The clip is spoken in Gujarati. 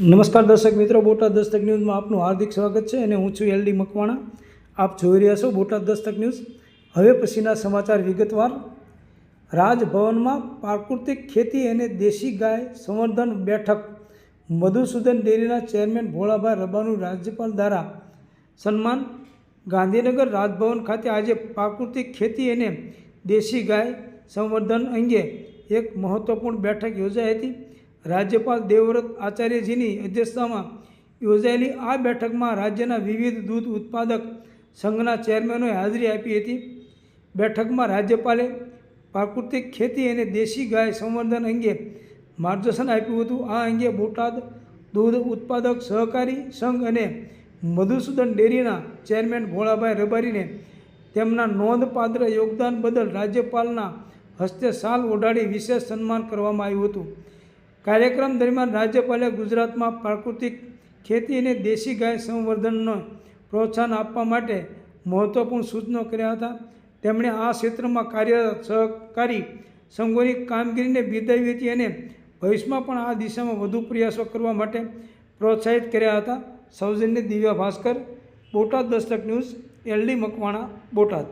નમસ્કાર દર્શક મિત્રો, બોટાદ દસ્તક ન્યૂઝમાં આપનું હાર્દિક સ્વાગત છે અને હું છું એલડી મકવાણા. આપ જોઈ રહ્યા છો બોટાદ દસ્તક ન્યૂઝ. હવે પછીના સમાચાર વિગતવાર. રાજભવનમાં પ્રાકૃતિક ખેતી અને દેશી ગાય સંવર્ધન બેઠક. મધુસૂદન ડેરીના ચેરમેન ભોળાભાઈ રબાનું રાજ્યપાલ દ્વારા સન્માન. ગાંધીનગર રાજભવન ખાતે આજે પ્રાકૃતિક ખેતી અને દેશી ગાય સંવર્ધન અંગે એક મહત્વપૂર્ણ બેઠક યોજાઈ હતી. રાજ્યપાલ દેવવ્રત આચાર્યજીની અધ્યક્ષતામાં યોજાયેલી આ બેઠકમાં રાજ્યના વિવિધ દૂધ ઉત્પાદક સંઘના ચેરમેનોએ હાજરી આપી હતી. બેઠકમાં રાજ્યપાલે પ્રાકૃતિક ખેતી અને દેશી ગાય સંવર્ધન અંગે માર્ગદર્શન આપ્યું હતું. આ અંગે બોટાદ દૂધ ઉત્પાદક સહકારી સંઘ અને મધુસૂદન ડેરીના ચેરમેન ભોળાભાઈ રબારીને તેમના નોંધપાત્ર યોગદાન બદલ રાજ્યપાલના હસ્તે સાલ ઓઢાડી વિશેષ સન્માન કરવામાં આવ્યું હતું. કાર્યક્રમ દરમિયાન રાજ્યપાલે ગુજરાતમાં પ્રાકૃતિક ખેતી અને દેશી ગાય સંવર્ધનને પ્રોત્સાહન આપવા માટે મહત્ત્વપૂર્ણ સૂચનો કર્યા હતા. તેમણે આ ક્ષેત્રમાં કાર્યરત સહકારી સંઘોની કામગીરીને બિરદાવી હતી અને ભવિષ્યમાં પણ આ દિશામાં વધુ પ્રયાસો કરવા માટે પ્રોત્સાહિત કર્યા હતા. સૌજન્ય દિવ્યા ભાસ્કર, બોટાદ દસ્તક ન્યૂઝ, એલડી મકવાણા, બોટાદ.